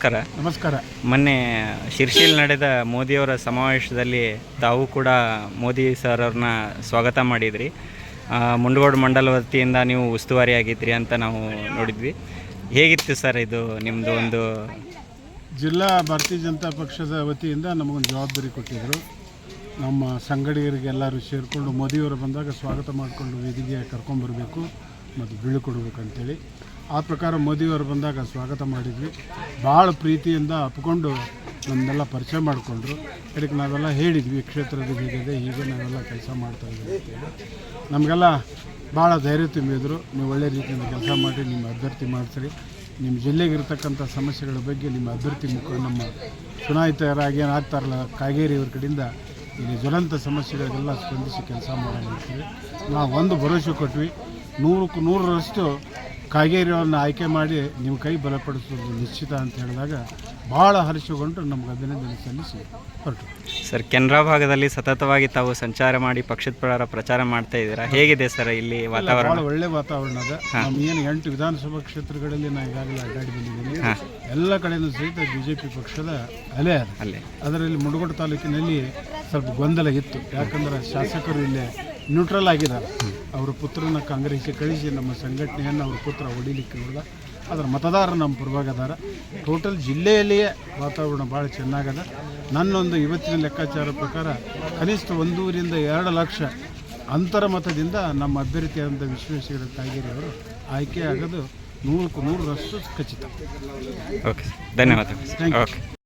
ನಮಸ್ಕಾರ. ನಮಸ್ಕಾರ. ಮೊನ್ನೆ ಶಿರ್ಷಿಲ್ ನಡೆದ ಮೋದಿಯವರ ಸಮಾವೇಶದಲ್ಲಿ ತಾವು ಕೂಡ ಮೋದಿ ಸರ್ ಅವ್ರನ್ನ ಸ್ವಾಗತ ಮಾಡಿದ್ರಿ. ಮುಂಡಗೋಡ್ ಮಂಡಲ ವತಿಯಿಂದ ನೀವು ಉಸ್ತುವಾರಿ ಆಗಿದ್ರಿ ಅಂತ ನಾವು ನೋಡಿದ್ವಿ. ಹೇಗಿತ್ತು ಸರ್ ಇದು ನಿಮ್ಮದು ಒಂದು ಜಿಲ್ಲಾ ಭಾರತೀಯ ಜನತಾ ಪಕ್ಷದ ವತಿಯಿಂದ ನಮಗೊಂದು ಜವಾಬ್ದಾರಿ ಕೊಟ್ಟಿದ್ದರು ನಮ್ಮ ಸಂಗಡಿಗರಿಗೆಲ್ಲರೂ ಸೇರಿಕೊಂಡು ಮೋದಿಯವರು ಬಂದಾಗ ಸ್ವಾಗತ ಮಾಡಿಕೊಂಡು ವೇದಿಕೆ ಕರ್ಕೊಂಬರ್ಬೇಕು ಮತ್ತು ಬೀಳ್ಕೊಡ್ಬೇಕು ಅಂತೇಳಿ ಆ ಪ್ರಕಾರ ಮೋದಿಯವರು ಬಂದಾಗ ಸ್ವಾಗತ ಮಾಡಿದ್ವಿ. ಭಾಳ ಪ್ರೀತಿಯಿಂದ ಅಪ್ಕೊಂಡು ನಮ್ಮನ್ನೆಲ್ಲ ಪರಿಚಯ ಮಾಡಿಕೊಂಡ್ರು. ಅದಕ್ಕೆ ನಾವೆಲ್ಲ ಹೇಳಿದ್ವಿ ಕ್ಷೇತ್ರದ ಹೀಗಿದೆ, ಹೀಗೆ ನಾವೆಲ್ಲ ಕೆಲಸ ಮಾಡ್ತಾ ಇದ್ದೀವಿ ನಮಗೆಲ್ಲ ಭಾಳ ಧೈರ್ಯ ತುಂಬಿದ್ರು. ನೀವು ಒಳ್ಳೆ ರೀತಿಯಿಂದ ಕೆಲಸ ಮಾಡಿ ನಿಮ್ಮ ಅಭ್ಯರ್ಥಿ ಮಾಡಿಸ್ರಿ. ನಿಮ್ಮ ಜಿಲ್ಲೆಗಿರ್ತಕ್ಕಂಥ ಸಮಸ್ಯೆಗಳ ಬಗ್ಗೆ ನಿಮ್ಮ ಅಭ್ಯರ್ಥಿ ಮುಖ ನಮ್ಮ ಚುನಾಯಿತರಾಗಿ ಏನಾಗ್ತಾರಲ್ಲ, ಕಾಗೇರಿ ಅವ್ರ ಕಡೆಯಿಂದ ಇಲ್ಲಿ ಜ್ವಲಂತ ಸಮಸ್ಯೆಗಳಿಗೆಲ್ಲ ಸ್ಪಂದಿಸಿ ಕೆಲಸ ಮಾಡೋಣ ನಾವು ಒಂದು ಭರವಸೆ ಕೊಟ್ವಿ. ನೂರಕ್ಕೂ ನೂರರಷ್ಟು ಕಾಗೇರಿ ಅವ್ರನ್ನ ಆಯ್ಕೆ ಮಾಡಿ ನಿಮ್ಮ ಕೈ ಬಲಪಡಿಸೋದು ನಿಶ್ಚಿತ ಅಂತ ಹೇಳಿದಾಗ ಭಾಳ ಹರ್ಷಗೊಂಡು ನಮ್ಗೆ ಅಭಿನಂದನೆ ಸಲ್ಲಿಸಿ ಹೊರಟು. ಸರ್ ಕೆನರಾ ಭಾಗದಲ್ಲಿ ಸತತವಾಗಿ ತಾವು ಸಂಚಾರ ಮಾಡಿ ಪಕ್ಷದ ಪ್ರಕಾರ ಪ್ರಚಾರ ಮಾಡ್ತಾ ಇದ್ದೀರಾ? ಹೇಗಿದೆ ಸರ್ ಇಲ್ಲಿ ವಾತಾವರಣ? ಭಾಳ ಒಳ್ಳೆ ವಾತಾವರಣ ಅದ. ಏನು ಎಂಟು ವಿಧಾನಸಭಾ ಕ್ಷೇತ್ರಗಳಲ್ಲಿ ನಾನು ಈಗಾಗಲೇ ಅಡ್ಡಾಡಿ ಬಂದಿದ್ದೀನಿ. ಎಲ್ಲ ಕಡೆಯೂ ಸಹಿತ ಬಿ ಜೆ ಪಿ ಪಕ್ಷದ ಅಲೆ ಅದ. ಅಲ್ಲೇ ಅದರಲ್ಲಿ ಮುಡಗೋಡು ತಾಲೂಕಿನಲ್ಲಿ ಸ್ವಲ್ಪ ಗೊಂದಲ ಇತ್ತು. ಯಾಕಂದ್ರೆ ಶಾಸಕರು ಇಲ್ಲೇ ನ್ಯೂಟ್ರಲ್ ಆಗಿದ್ದಾರೆ. ಅವರ ಪುತ್ರನ ಕಾಂಗ್ರೆಸ್ಗೆ ಕಳಿಸಿ ನಮ್ಮ ಸಂಘಟನೆಯನ್ನು ಅವ್ರ ಪುತ್ರ ಹೊಡಿಲಿಕ್ಕೆ ನೋಡಿದ. ಅದರ ಮತದಾರರು ನಮ್ಮ ಪರವಾಗಿದ್ದಾರೆ ಟೋಟಲ್ ಜಿಲ್ಲೆಯಲ್ಲಿಯೇ ವಾತಾವರಣ ಭಾಳ ಚೆನ್ನಾಗದ. ನನ್ನೊಂದು ಇವತ್ತಿನ ಲೆಕ್ಕಾಚಾರ ಪ್ರಕಾರ ಕನಿಷ್ಠ ಒಂದೂರಿಂದ ಎರಡು ಲಕ್ಷ ಅಂತರ ಮತದಿಂದ ನಮ್ಮ ಅಭ್ಯರ್ಥಿಯಾದಂಥ ವಿಶ್ವೇಶ್ವರ ಕಾಗೇರಿ ಅವರು ಆಯ್ಕೆ ಆಗೋದು ನೂರಕ್ಕೂ ನೂರರಷ್ಟು ಖಚಿತ. ಓಕೆ ಧನ್ಯವಾದ ಓಕೆ